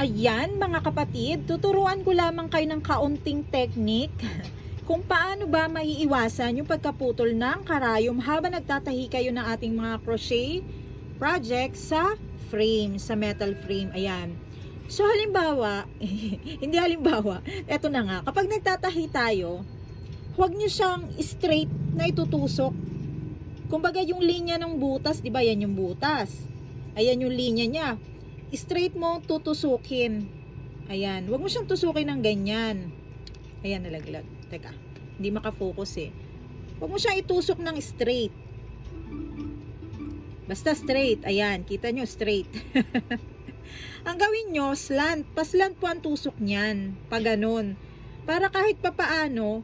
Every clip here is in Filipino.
Ayan mga kapatid, tuturuan ko lamang kayo ng kaunting technique kung paano ba maiiwasan yung pagkaputol ng karayom habang nagtatahi kayo ng ating mga crochet project sa frame, sa metal frame. Ayan. So halimbawa, hindi halimbawa, eto na nga, kapag nagtatahi tayo, huwag nyo siyang straight na itutusok. Kumbaga yung linya ng butas, di ba yan yung butas? Ayan yung linya niya straight mo tutusukin. Ayan. Huwag mo siyang tusukin ng ganyan. Ayan, nalaglag. Teka, hindi makafocus eh. Huwag mo siyang itusok ng straight. Basta straight. Ayan, kita nyo, straight. ang gawin nyo, slant. Paslant po ang tusok niyan. Pag ganun. Para kahit papaano,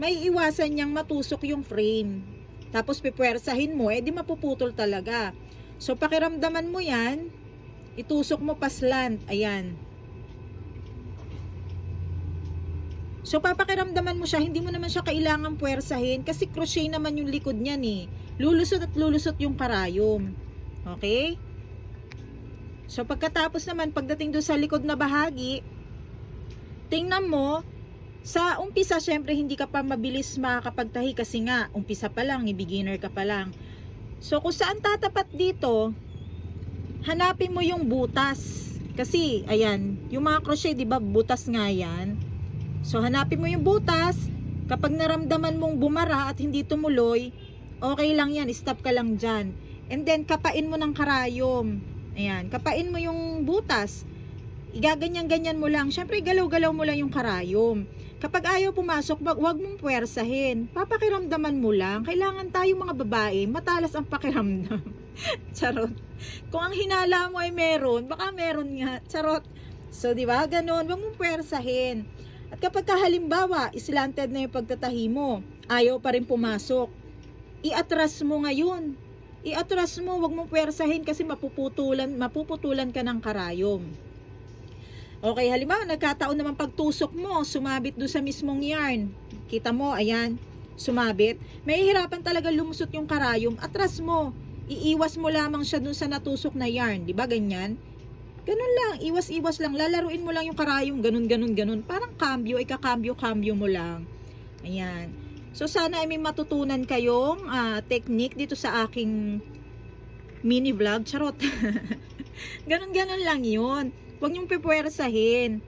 may iwasan niyang matusok yung frame. Tapos pipwersahin mo, eh di mapuputol talaga. So pakiramdaman mo yan, itusok mo paslant. Ayan. So, papakiramdaman mo siya, hindi mo naman siya kailangan puwersahin kasi crochet naman yung likod niyan eh. Lulusot at lulusot yung karayom. Okay? So, pagkatapos naman, pagdating doon sa likod na bahagi, tingnan mo, sa umpisa, syempre, hindi ka pa mabilis makakapagtahi kasi nga, umpisa pa lang, ni beginner ka pa lang. So, kung saan tatapat dito, hanapin mo yung butas. Kasi, ayan, yung mga crochet, di ba, butas nga yan. So, hanapin mo yung butas. Kapag naramdaman mong bumara at hindi tumuloy, okay lang yan, stop ka lang dyan. And then, kapain mo ng karayom. Ayan, kapain mo yung butas. Igaganyan-ganyan mo lang. Siyempre, galaw-galaw mo lang yung karayom. Kapag ayaw pumasok, wag, mong puwersahin. Papakiramdaman mo lang. Kailangan tayo mga babae, matalas ang pakiramdam. Charot. Kung ang hinala mo ay meron, baka meron nga. Charot. So, di ba? Ganon. Wag mong puwersahin. At kapag halimbawa, slanted na yung pagtatahi mo, ayaw pa rin pumasok, iatras mo ngayon. Iatras mo, wag mong puwersahin kasi mapuputulan, mapuputulan ka ng karayom. Okay, halimbawa, nagkataon naman pagtusok mo, sumabit do sa mismong yarn. Kita mo, ayan, sumabit. May hirapan talaga lumusot yung karayom, atras mo. Iiwas mo lamang siya dun sa natusok na yarn, di ba ganyan? Ganun lang, iwas-iwas lang. Lalaruin mo lang yung karayom, ganun, ganun, ganun. Parang cambio, ikakambyo-cambyo mo lang. Ayan. So, sana ay may matutunan kayong ah, technique dito sa aking mini vlog. Charot. Ganun-ganun lang yun. Huwag niyong pipwersahin.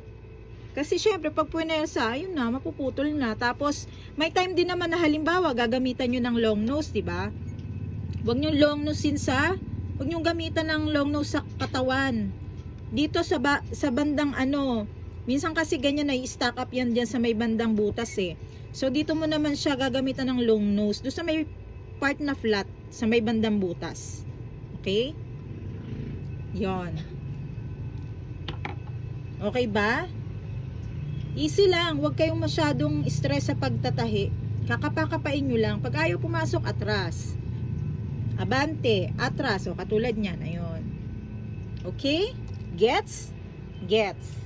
Kasi syempre, pag puwersa, ayun na, mapuputol na. Tapos, may time din naman na halimbawa, gagamitan nyo ng long nose, ba? Huwag nyo long nosein sa, huwag nyo gamitan ng long nose sa katawan dito sa ba, sa bandang ano, minsan kasi ganyan na i-stack up yan diyan sa may bandang butas eh. So dito mo naman siya gagamitan ng long nose, doon sa may part na flat sa may bandang butas. Okay? 'Yon. Okay ba? Easy lang, huwag kayong masyadong stress sa pagtatahi. Kakapakapain nyo lang. Pag ayaw pumasok, atras. Abante, atras. O katulad niyan, ayun. Okay? Gets? Gets.